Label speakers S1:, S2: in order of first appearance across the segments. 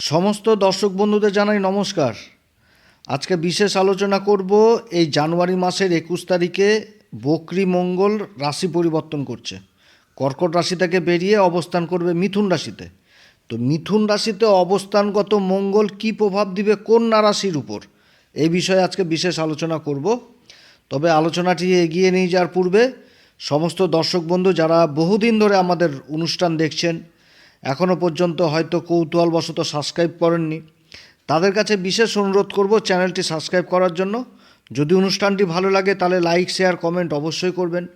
S1: সমস্ত দর্শক বন্ধুদের জানাই নমস্কার। আজকে বিশেষ আলোচনা করব এই জানুয়ারি মাসের একুশ তারিখে বকরি মঙ্গল রাশি পরিবর্তন করছে। কর্কট রাশি থেকে বেরিয়ে অবস্থান করবে মিথুন রাশিতে। তো মিথুন রাশিতে অবস্থানগত মঙ্গল কি প্রভাব দিবে কন্যা রাশির উপর? এই বিষয়ে আজকে বিশেষ আলোচনা করব। তবে আলোচনাটি এগিয়ে নিয়ে যাওয়ার পূর্বে সমস্ত দর্শক বন্ধু যারা বহুদিন ধরে আমাদের অনুষ্ঠান দেখছেন এখনও পর্যন্ত হয়তো কৌতূহলবশত সাবস্ক্রাইব করেননি। তাদের কাছে বিশেষ অনুরোধ করব চ্যানেলটি সাবস্ক্রাইব করার জন্য। যদি অনুষ্ঠানটি ভালো লাগে তাহলে লাইক শেয়ার কমেন্ট অবশ্যই করবেন।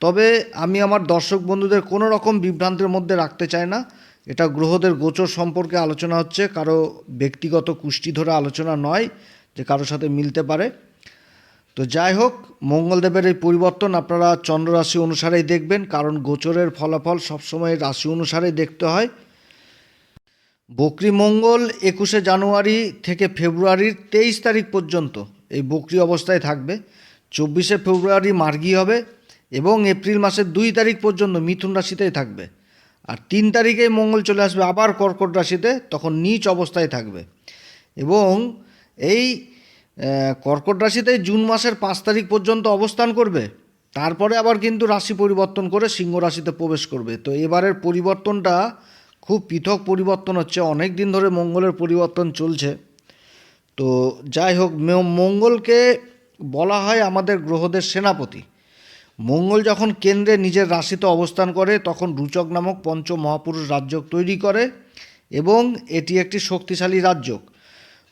S1: তবে আমি আমার দর্শক বন্ধুদের কোনো রকম বিভ্রান্তের মধ্যে রাখতে চাই না। এটা গ্রহদের গোচর সম্পর্কে আলোচনা হচ্ছে, কারও ব্যক্তিগত কুষ্টি ধরে আলোচনা নয় যে কারোর সাথে মিলতে পারে। তো যাই হোক, মঙ্গলদেবের এই পরিবর্তন আপনারা চন্দ্র রাশি অনুসারেই দেখবেন, কারণ গোচরের ফলাফল সবসময় রাশি অনুসারেই দেখতে হয়। বকরি মঙ্গল একুশে জানুয়ারি থেকে ফেব্রুয়ারির তেইশ তারিখ পর্যন্ত এই বকরি অবস্থায় থাকবে। চব্বিশে ফেব্রুয়ারি মার্গী হবে এবং এপ্রিল মাসের দুই তারিখ পর্যন্ত মিথুন রাশিতেই থাকবে। আর তিন তারিখেই মঙ্গল চলে আসবে আবার কর্কট রাশিতে, তখন নিচ অবস্থায় থাকবে। এবং এই কর্কট রাশিতে জুন মাসের পাঁচ তারিখ পর্যন্ত অবস্থান করবে। তারপরে আবার কিন্তু রাশি পরিবর্তন করে সিংহ রাশিতে প্রবেশ করবে। তো এবারের পরিবর্তনটা খুব পৃথক পরিবর্তন হচ্ছে। অনেক দিন ধরে মঙ্গলের পরিবর্তন চলছে। তো যাই হোক মঙ্গলকে বলা হয় আমাদের গ্রহদের সেনাপতি। মঙ্গল যখন কেন্দ্রে নিজের রাশিতে অবস্থান করে, তখন রুচক নামক পঞ্চ মহাপুরুষ রাজ্যক তৈরি করে এবং এটি একটি শক্তিশালী রাজ্যক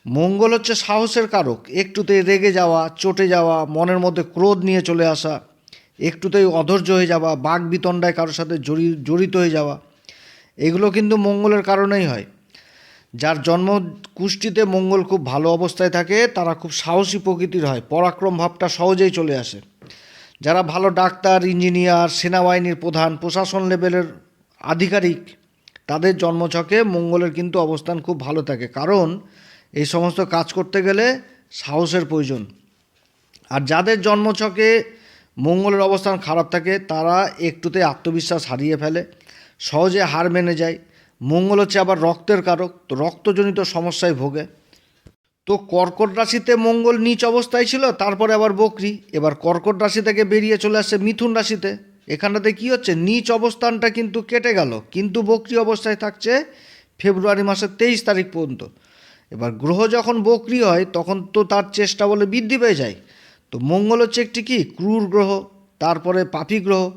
S1: মঙ্গল হচ্ছে সাহসের কারক। একটুতে রেগে যাওয়া, চটে যাওয়া, মনের মধ্যে ক্রোধ নিয়ে চলে আসা, একটুতেই অধৈর্য হয়ে যাওয়া বাঘ বিতণ্ডায় কারোর সাথে জড়ি, জড়িত হয়ে যাওয়া, এগুলো কিন্তু মঙ্গলের কারণেই হয়। যার জন্ম কুষ্টিতে মঙ্গল খুব ভালো অবস্থায় থাকে, তারা খুব সাহসী প্রকৃতির হয়, পরাক্রম ভাবটা সহজেই চলে আসে। যারা ভালো ডাক্তার, ইঞ্জিনিয়ার, সেনাবাহিনীর প্রধান, প্রশাসন লেভেলের আধিকারিক, তাদের জন্মছকে মঙ্গলের কিন্তু অবস্থান খুব ভালো থাকে। কারণ এই সমস্ত কাজ করতে গেলে সাহসের প্রয়োজন। আর যাদের জন্মছকে মঙ্গলের অবস্থান খারাপ থাকে, তারা একটুতে আত্মবিশ্বাস হারিয়ে ফেলে, সহজে হার মেনে যায়। মঙ্গল হচ্ছে আবার রক্তের কারক, তো রক্তজনিত সমস্যায় ভোগে। তো কর্কট রাশিতে মঙ্গল নিচ অবস্থায় ছিল, তারপরে আবার বকরি। এবার কর্কট রাশি থেকে বেরিয়ে চলে আসছে মিথুন রাশিতে। এখানটাতে কি হচ্ছে? নিচ অবস্থানটা কিন্তু কেটে গেল, কিন্তু বকরি অবস্থায় থাকছে ফেব্রুয়ারি মাসের তেইশ তারিখ পর্যন্ত। এবার গ্রহ যখন বকরি হয়, তখন তো তার চেষ্টা বলে বৃদ্ধি পেয়ে যায়। তো মঙ্গল হচ্ছে একটি কি? ক্রূর গ্রহ, তারপরে পাপি গ্রহ।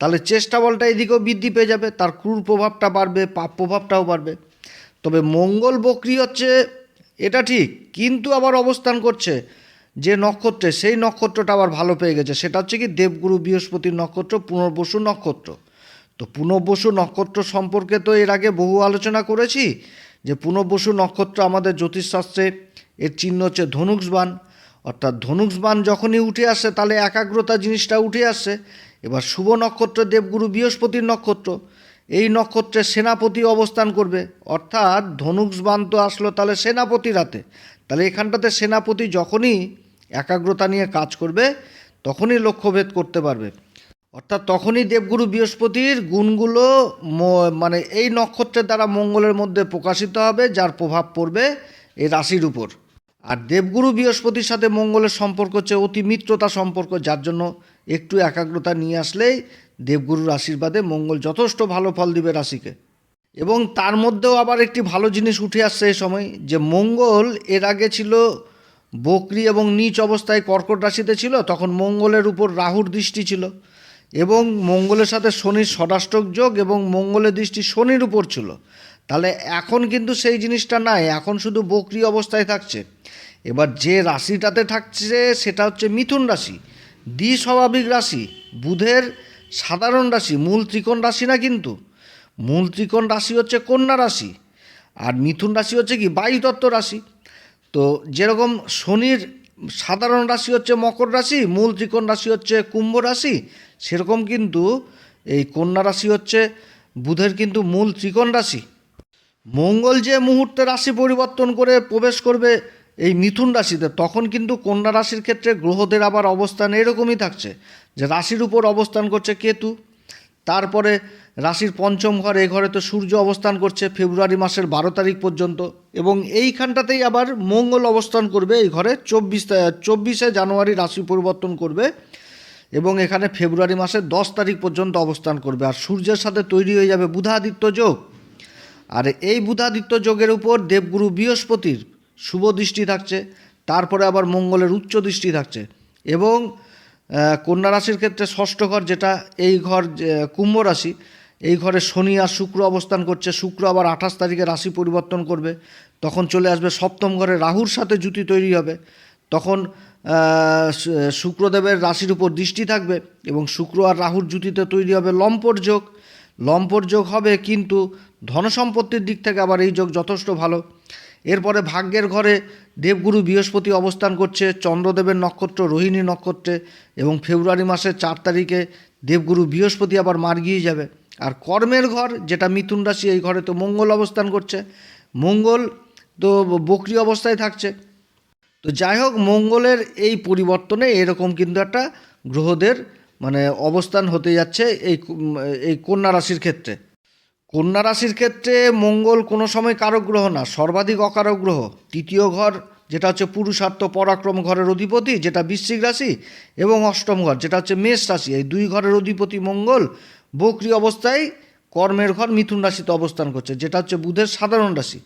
S1: তাহলে চেষ্টা বলটা এদিকেও বৃদ্ধি পেয়ে যাবে, তার ক্রূর প্রভাবটা বাড়বে, পাপ প্রভাবটাও বাড়বে। তবে মঙ্গল বকরি হচ্ছে, এটা ঠিক, কিন্তু আবার অবস্থান করছে যে নক্ষত্রে, সেই নক্ষত্রটা আবার ভালো পেয়ে গেছে। সেটা হচ্ছে কি? দেবগুরু বৃহস্পতির নক্ষত্র, পুনর্বসু নক্ষত্র। তো পুনর্বসু নক্ষত্র সম্পর্কে তো এর আগে বহু আলোচনা করেছি। যে পুনর্বসু নক্ষত্র আমাদের জ্যোতিষশাস্ত্রে এর চিহ্ন হচ্ছে ধনুষবান অর্থাৎ ধনুষবান যখনই উঠে আসে, তাহলে একাগ্রতা জিনিসটা উঠে আসছে এবার শুভ নক্ষত্র দেবগুরু বৃহস্পতির নক্ষত্র, এই নক্ষত্রে সেনাপতি অবস্থান করবে। অর্থাৎ ধনুষবান তো আসলো তাহলে সেনাপতি রাতে। তাহলে এখানটাতে সেনাপতি যখনই একাগ্রতা নিয়ে কাজ করবে, তখনই লক্ষ্যভেদ করতে পারবে। অর্থাৎ তখনই দেবগুরু বৃহস্পতির গুণগুলো মানে এই নক্ষত্রের দ্বারা মঙ্গলের মধ্যে প্রকাশিত হবে, যার প্রভাব পড়বে এই রাশির উপর। আর দেবগুরু বৃহস্পতির সাথে মঙ্গলের সম্পর্ক হচ্ছে অতি মিত্রতা সম্পর্ক, যার জন্য একটু একাগ্রতা নিয়ে আসলেই দেবগুরুর আশীর্বাদে মঙ্গল যথেষ্ট ভালো ফল দিবে রাশিকে। এবং তার মধ্যেও আবার একটি ভালো জিনিস উঠে আসছে এই সময়, যে মঙ্গল এর আগে ছিল বকরি এবং নিচ অবস্থায় কর্কট রাশিতে ছিল, তখন মঙ্গলের উপর রাহুর দৃষ্টি ছিল। এবং মঙ্গলের সাথে শনির ষড়াষ্টক যোগ এবং মঙ্গলের দৃষ্টি শনির উপর ছিল। তাহলে এখন কিন্তু সেই জিনিসটা নাই, এখন শুধু বকরি অবস্থায় থাকছে। এবার যে রাশিটাতে থাকছে সেটা হচ্ছে মিথুন রাশি, দ্বিস্বাভাবিক রাশি, বুধের সাধারণ রাশি, মূল ত্রিকোণ রাশি না কিন্তু। মূল ত্রিকোণ রাশি হচ্ছে কন্যা রাশি, আর মিথুন রাশি হচ্ছে কি বায়ুতত্ত্ব রাশি। তো যেরকম শনির সাধারণ রাশি হচ্ছে মকর রাশি, মূল ত্রিকোণ রাশি হচ্ছে কুম্ভ রাশি। সেরকম কিন্তু এই কন্যা রাশি হচ্ছে বুধের কিন্তু মূল ত্রিকোণ রাশি। মঙ্গল যে মুহূর্তে রাশি পরিবর্তন করে প্রবেশ করবে এই মিথুন রাশিতে, তখন কিন্তু কন্যা রাশির ক্ষেত্রে গ্রহদের আবার অবস্থান এরকমই থাকছে যে রাশির উপর অবস্থান করছে কেতু। তারপরে রাশির পঞ্চম ঘর এই ঘরে তো সূর্য অবস্থান করছে ফেব্রুয়ারি মাসের বারো তারিখ পর্যন্ত। এবং এইখানটাতেই আবার মঙ্গল অবস্থান করবে এই ঘরে চব্বিশ চব্বিশে জানুয়ারি রাশি পরিবর্তন করবে এবং এখানে ফেব্রুয়ারি মাসের দশ তারিখ পর্যন্ত অবস্থান করবে। আর সূর্যের সাথে তৈরি হয়ে যাবে বুধাদিত্য যোগ। আর এই বুধাদিত্য যোগের উপর দেবগুরু বৃহস্পতির শুভ দৃষ্টি থাকছে, তারপরে আবার মঙ্গলের উচ্চ দৃষ্টি থাকছে এবং কন্যা রাশির ক্ষেত্রে ষষ্ঠ ঘর যেটা, এই ঘর কুম্ভ রাশি এই ঘরে শনি আর শুক্র অবস্থান করছে। শুক্র আবার আঠাশ তারিখে রাশি পরিবর্তন করবে। তখন চলে আসবে সপ্তম ঘরে রাহুর সাথে জুতি তৈরি হবে। তখন শুক্রদেবের রাশির উপর দৃষ্টি থাকবে এবং শুক্র আর রাহুর জুতিতে তৈরি হবে লম্পট যোগ। লম্পট যোগ হবে কিন্তু ধনসম্পত্তির দিক থেকে আবার এই যোগ যথেষ্ট ভালো। এরপরে ভাগ্যের ঘরে দেবগুরু বৃহস্পতি অবস্থান করছে, চন্দ্রদেবের নক্ষত্র রোহিণী নক্ষত্রে এবং ফেব্রুয়ারি মাসের চার তারিখে দেবগুরু বৃহস্পতি আবার মার গিয়ে যাবে। আর কর্মের ঘর, যেটা মিথুন রাশি, এই ঘরে তো মঙ্গল অবস্থান করছে। মঙ্গল তো বকরি অবস্থায় থাকছে। তো যাই হোক, মঙ্গলের এই পরিবর্তনে এরকম কিন্তু একটা গ্রহদের মানে অবস্থান হতে যাচ্ছে এই এই কন্যা রাশির ক্ষেত্রে। কন্যা রাশির ক্ষেত্রে মঙ্গল কোনো সময় কারক গ্রহ না, সর্বাধিক অকারক গ্রহ। তৃতীয় ঘর, যেটা হচ্ছে পুরুষার্থ পরাক্রম ঘরের অধিপতি, যেটা বৃশ্চিক রাশি, এবং অষ্টম ঘর, যেটা হচ্ছে মেষ রাশি। এই দুই ঘরের অধিপতি মঙ্গল বকরি অবস্থায় কর্মের ঘর মিথুন রাশিতে অবস্থান করছে, যেটা হচ্ছে বুধের সাধারণ রাশি।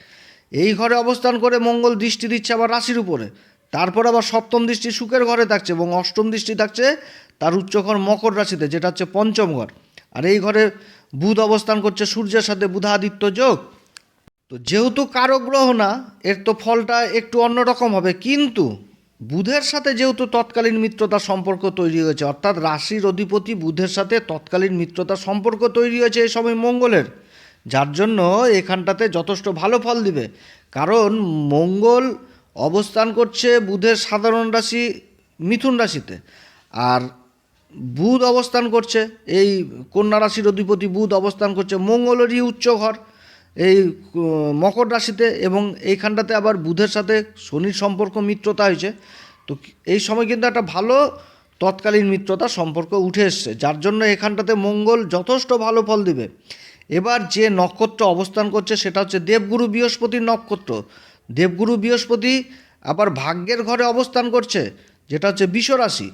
S1: এই ঘরে অবস্থান করে মঙ্গল দৃষ্টি দিচ্ছে আবার রাশির উপরে। তারপর আবার সপ্তম দৃষ্টি সুখের ঘরে থাকছে এবং অষ্টম দৃষ্টি থাকছে তার উচ্চ ঘর মকর রাশিতে, যেটা হচ্ছে পঞ্চম ঘর। আর এই ঘরে বুধ অবস্থান করছে সূর্যের সাথে বুধাদিত্য যোগ। তো যেহেতু কারও গ্রহ না, এর তো ফলটা একটু অন্যরকম হবে। কিন্তু বুধের সাথে যেহেতু তৎকালীন মিত্রতার সম্পর্ক তৈরি হয়েছে, অর্থাৎ রাশির অধিপতি বুধের সাথে তৎকালীন মিত্রতার সম্পর্ক তৈরি হয়েছে এই সময় মঙ্গলের। যার জন্য এখানটাতে যথেষ্ট ভালো ফল দিবে। কারণ মঙ্গল অবস্থান করছে বুধের সাধারণ রাশি মিথুন রাশিতে। আর বুধ অবস্থান করছে, এই কন্যা রাশির অধিপতি বুধ অবস্থান করছে মঙ্গলেরই উচ্চ ঘর। এই মকর রাশিতে এবং এইখানটাতে আবার বুধের সাথে শনির সম্পর্ক মিত্রতা হয়েছে। তো এই সময় কিন্তু একটা ভালো তৎকালীন মিত্রতা সম্পর্ক উঠে এসছে, যার জন্য এখানটাতে মঙ্গল যথেষ্ট ভালো ফল দিবে। এবার যে নক্ষত্র অবস্থান করছে সেটা হচ্ছে দেবগুরু বৃহস্পতির নক্ষত্র। দেবগুরু বৃহস্পতি আবার ভাগ্যের ঘরে অবস্থান করছে, যেটা হচ্ছে বিষ রাশি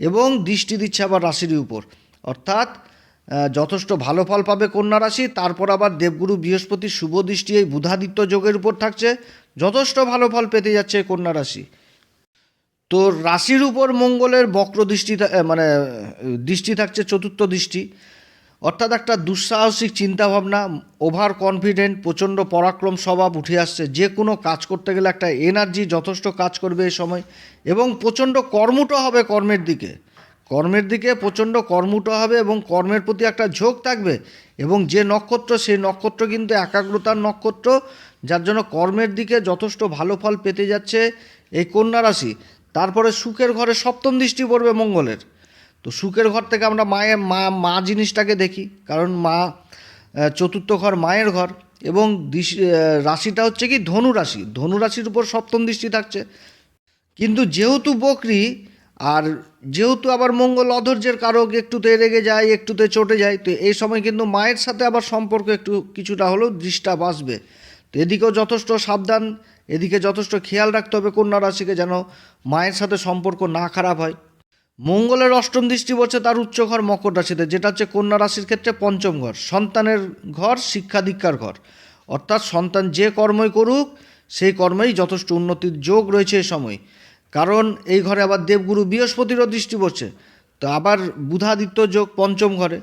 S1: এবং দৃষ্টি দিচ্ছে আবার রাশির উপর। অর্থাৎ যথেষ্ট ভালো ফল পাবে কন্যা রাশি, তারপর আবার দেবগুরু বৃহস্পতির শুভ দৃষ্টি এই বুধাদিত্য যোগের উপর থাকছে। যথেষ্ট ভালো ফল পেতে যাচ্ছে কন্যা রাশি। তো রাশির উপর মঙ্গলের বক্র দৃষ্টি মানে দৃষ্টি থাকছে চতুর্থ দৃষ্টি। অর্থাৎ একটা দুঃসাহসিক চিন্তাভাবনা ওভার কনফিডেন্ট প্রচণ্ড পরাক্রম স্বভাব উঠে আসছে। যে কোনো কাজ করতে গেলে একটা এনার্জি যথেষ্ট কাজ করবে এই সময় এবং প্রচণ্ড কর্মটা হবে কর্মের দিকে। কর্মের দিকে প্রচণ্ড কর্মঠ হবে এবং কর্মের প্রতি একটা ঝোঁক থাকবে এবং যে নক্ষত্র, সেই নক্ষত্র কিন্তু একাগ্রতার নক্ষত্র, যার জন্য কর্মের দিকে যথেষ্ট ভালো ফল পেতে যাচ্ছে এই কন্যা রাশি। তারপরে সুখের ঘরে সপ্তম দৃষ্টি পড়বে মঙ্গলের। তো সুখের ঘর থেকে আমরা মায়ের মা মা জিনিসটাকে দেখি, কারণ মা চতুর্থ ঘর মায়ের ঘর এবং রাশিটা হচ্ছে কি ধনু রাশি। ধনু রাশির উপর সপ্তম দৃষ্টি থাকছে। কিন্তু যেহেতু বকরি আর যেহেতু আবার মঙ্গল অধৈর্যের কারক একটুতে রেগে যায়, একটুতে চটে যায়, তো এই সময় কিন্তু মায়ের সাথে আবার সম্পর্ক একটু কিছুটা হলেও দৃষ্টা বাঁচবে। তো এদিকেও যথেষ্ট সাবধান, এদিকে যথেষ্ট খেয়াল রাখতে হবে কন্যা রাশিকে যেন মায়ের সাথে সম্পর্ক না খারাপ হয়। মঙ্গলের অষ্টম দৃষ্টি পড়ছে তার উচ্চ ঘর মকর রাশিতে, যেটা হচ্ছে কন্যা রাশির ক্ষেত্রে পঞ্চম ঘর, সন্তানের ঘর, শিক্ষা দীক্ষার ঘর। অর্থাৎ সন্তান যে কর্মই করুক, সেই কর্মেই যথেষ্ট উন্নতির যোগ রয়েছে এই সময়। কারণ এই ঘরে আবার দেবগুরু বৃহস্পতিরও দৃষ্টি পড়ছে। তো আবার বুধাদিত্য যোগ পঞ্চম ঘরে।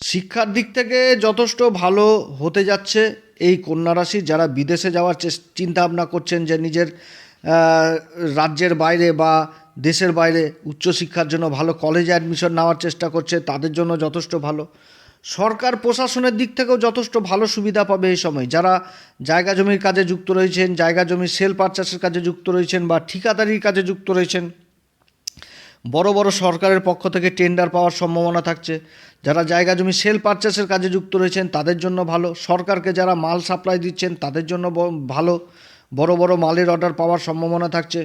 S1: শিক্ষার দিক থেকে যথেষ্ট ভালো হতে যাচ্ছে এই কন্যা রাশি। যারা বিদেশে যাওয়ার চিন্তা ভাবনা করছেন যে নিজের রাজ্যের বাইরে বা দেশের বাইরে উচ্চশিক্ষার জন্য ভালো কলেজে অ্যাডমিশন নেওয়ার চেষ্টা করছে, তাদের জন্য যথেষ্ট ভালো। সরকার প্রশাসনের দিক থেকেও যথেষ্ট ভালো সুবিধা পাবে এই সময়। যারা জায়গা জমির কাজে যুক্ত রয়েছেন, জায়গা জমির সেল পারচাসের কাজে যুক্ত রয়েছেন বা ঠিকাদারির কাজে যুক্ত রয়েছেন, বড় বড় সরকারের পক্ষ থেকে টেন্ডার পাওয়ার সম্ভাবনা থাকছে। যারা জায়গা জমি সেল পারচেসের কাজে যুক্ত রয়েছেন, তাদের জন্য ভালো। সরকারকে যারা মাল সাপ্লাই দিচ্ছেন, তাদের জন্য ভালো। বড় বড় মালের অর্ডার পাওয়ার সম্ভাবনা থাকছে।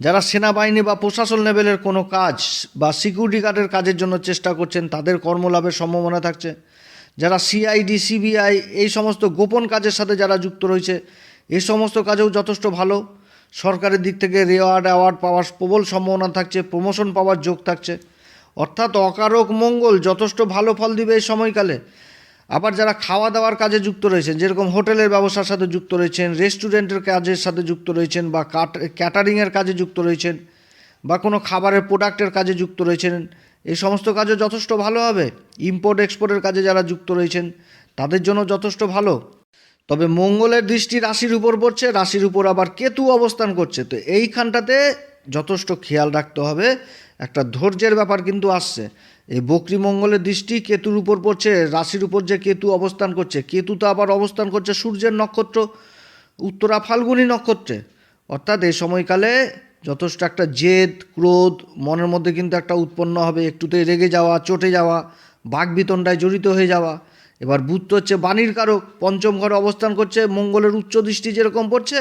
S1: যারা সেনাবাহিনী বা প্রশাসন লেভেলের কোনো কাজ বা সিকিউরিটি গার্ডের কাজের জন্য চেষ্টা করছেন, তাদের কর্মলাভের সম্ভাবনা থাকছে। যারা সিআইডি, সিবিআই, এই সমস্ত গোপন কাজের সাথে যারা যুক্ত রয়েছে, এই সমস্ত কাজেও যথেষ্ট ভালো। সরকারের দিক থেকে রেওয়ার্ড, অ্যাওয়ার্ড পাওয়ার প্রবল সম্ভাবনা থাকছে, প্রমোশন পাওয়ার যোগ থাকছে। অর্থাৎ অকারক মঙ্গল যথেষ্ট ভালো ফল দিবে এই সময়কালে। আবার যারা খাওয়া দাওয়ার কাজে যুক্ত রয়েছেন, যেরকম হোটেলের ব্যবসার সাথে যুক্ত রয়েছেন, রেস্টুরেন্টের কাজের সাথে যুক্ত রয়েছেন বা ক্যাটারিংয়ের কাজে যুক্ত রয়েছেন বা কোনো খাবারের প্রোডাক্টের কাজে যুক্ত রয়েছেন, এই সমস্ত কাজে যথেষ্ট ভালো হবে। ইম্পোর্ট, এক্সপোর্টের কাজে যারা যুক্ত রয়েছেন, তাদের জন্য যথেষ্ট ভালো। তবে মঙ্গলের দৃষ্টি রাশির উপর পড়ছে, রাশির উপর আবার কেতু অবস্থান করছে। তো এইখানটাতে যথেষ্ট খেয়াল রাখতে হবে। একটা ধৈর্যের ব্যাপার কিন্তু আসছে। এই বকরি মঙ্গলের দৃষ্টি কেতুর উপর পড়ছে, রাশির উপর যে কেতু অবস্থান করছে, কেতু তো আবার অবস্থান করছে সূর্যের নক্ষত্র, উত্তরা ফাল্গুনী নক্ষত্রে। অর্থাৎ এই সময়কালে যথেষ্ট একটা জেদ, ক্রোধ, মনের মধ্যে কিন্তু একটা উৎপন্ন হবে, একটুতেই রেগে যাওয়া, চটে যাওয়া, বাঘ বিতণ্ডায় জড়িত হয়ে যাওয়া। এবার বুধ তো হচ্ছে বাণীর কারক পঞ্চম ঘরে অবস্থান করছে, মঙ্গলের উচ্চ দৃষ্টি যেরকম পড়ছে,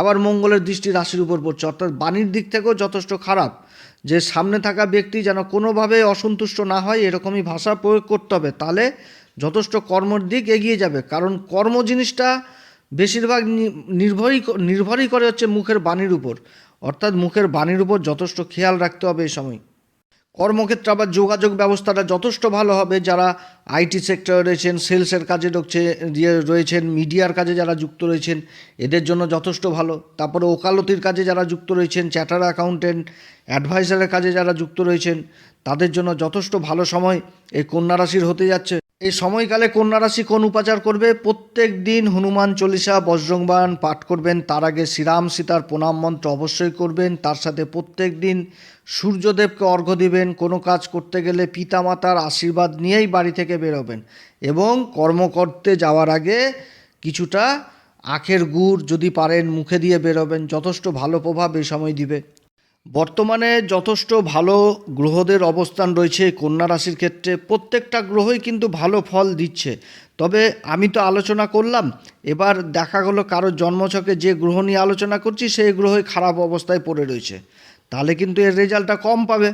S1: আবার মঙ্গলের দৃষ্টি রাশির উপর পড়ছে, অর্থাৎ বাণীর দিক থেকেও যথেষ্ট খারাপ। যে সামনে থাকা ব্যক্তি যেন কোনোভাবে অসন্তুষ্ট না হয়, এরকমই ভাষা প্রয়োগ করতে হবে। তাহলে যথেষ্ট কর্মর দিক এগিয়ে যাবে, কারণ কর্ম জিনিসটা বেশিরভাগ নির্ভরই নির্ভরই করে হচ্ছে মুখের বাণীর উপর। অর্থাৎ মুখের বাণীর উপর যথেষ্ট খেয়াল রাখতে হবে এই সময়। কর্মক্ষেত্রে আবার যোগাযোগ ব্যবস্থাটা যথেষ্ট ভালো হবে। যারা আইটি সেক্টরে রয়েছেন, সেলসের কাজে ঢুকছে রয়েছেন, মিডিয়ার কাজে যারা যুক্ত রয়েছেন, এদের জন্য যথেষ্ট ভালো। তারপরে ওকালতির কাজে যারা যুক্ত রয়েছেন, চ্যাটার অ্যাকাউন্টেন্ট, অ্যাডভাইজারের কাজে যারা যুক্ত রয়েছেন, তাদের জন্য যথেষ্ট ভালো সময় এই কন্যা রাশির হতে যাচ্ছে। এই সময়কালে কন্যা রাশি কোন উপাচার করবে? প্রত্যেক দিন হনুমান চল্লিশা বজ্রংবান পাঠ করবেন। তার আগে শ্রীরাম সীতার প্রণাম মন্ত্র অবশ্যই করবেন। তার সাথে প্রত্যেক দিন সূর্যদেবকে অর্ঘ্য দিবেন। কোনো কাজ করতে গেলে পিতামাতার আশীর্বাদ নিয়েই বাড়ি থেকে বেরোবেন। এবং কর্ম করতে যাওয়ার আগে কিছুটা আখের গুড় যদি পারেন, মুখে দিয়ে বেরোবেন। যথেষ্ট ভালো প্রভাব এই সময় দিবে। বর্তমানে যথেষ্ট ভালো গ্রহদের অবস্থান রয়েছে কন্যা রাশির ক্ষেত্রে। প্রত্যেকটা গ্রহই কিন্তু ভালো ফল দিচ্ছে। তবে আমি তো আলোচনা করলাম, এবার দেখা গেলো কারও জন্মছকে যে গ্রহ নিয়ে আলোচনা করছি, সেই গ্রহই খারাপ অবস্থায় পড়ে রয়েছে। তাহলে কিন্তু এর রেজাল্টটা কম পাবে।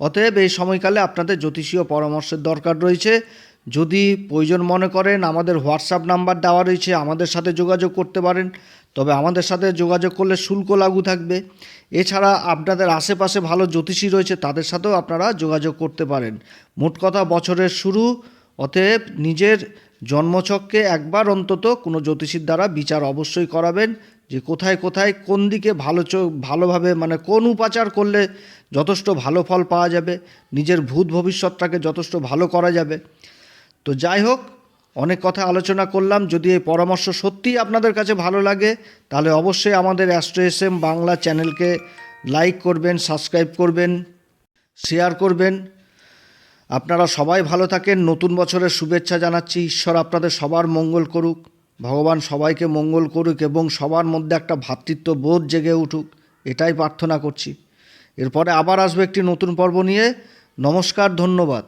S1: অতএব এই সময়কালে আপনাদের জ্যোতিষীয় পরামর্শের দরকার রয়েছে। যদি প্রয়োজন মনে করেন, আমাদের হোয়াটসঅ্যাপ নাম্বার দেওয়া রয়েছে, আমাদের সাথে যোগাযোগ করতে পারেন। তবে আমাদের সাথে যোগাযোগ করলে শুল্ক লাগু থাকবে। এছাড়া আপনাদের আশেপাশে ভালো জ্যোতিষী রয়েছে, তাদের সাথেও আপনারা যোগাযোগ করতে পারেন। মোট কথা, বছরের শুরু, অতএব নিজের জন্মছককে একবার অন্তত কোনো জ্যোতিষীর দ্বারা বিচার অবশ্যই করাবেন যে কোথায় কোথায়, কোন দিকে ভালো চোখ ভালোভাবে মানে কোন উপাচার করলে যথেষ্ট ভালো ফল পাওয়া যাবে, নিজের ভূত ভবিষ্যৎটাকে যথেষ্ট ভালো করা যাবে। তো যাই হোক অনেক কথা আলোচনা করলাম। যদি এই পরামর্শ সত্যিই আপনাদের কাছে ভালো লাগে, তাহলে অবশ্যই আমাদের অ্যাস্ট্রো এস এম বাংলা চ্যানেলকে লাইক করবেন, সাবস্ক্রাইব করবেন, শেয়ার করবেন। আপনারা সবাই ভালো থাকেন। নতুন বছরের শুভেচ্ছা জানাচ্ছি। ঈশ্বর আপনাদের সবার মঙ্গল করুক। ভগবান সবাইকে মঙ্গল করুক এবং সবার মধ্যে একটা ভ্রাতৃত্ব বোধ জেগে উঠুক। এটাই প্রার্থনা করছি। এরপরে আবার আসবে একটি নতুন পর্ব নিয়ে। নমস্কার, ধন্যবাদ।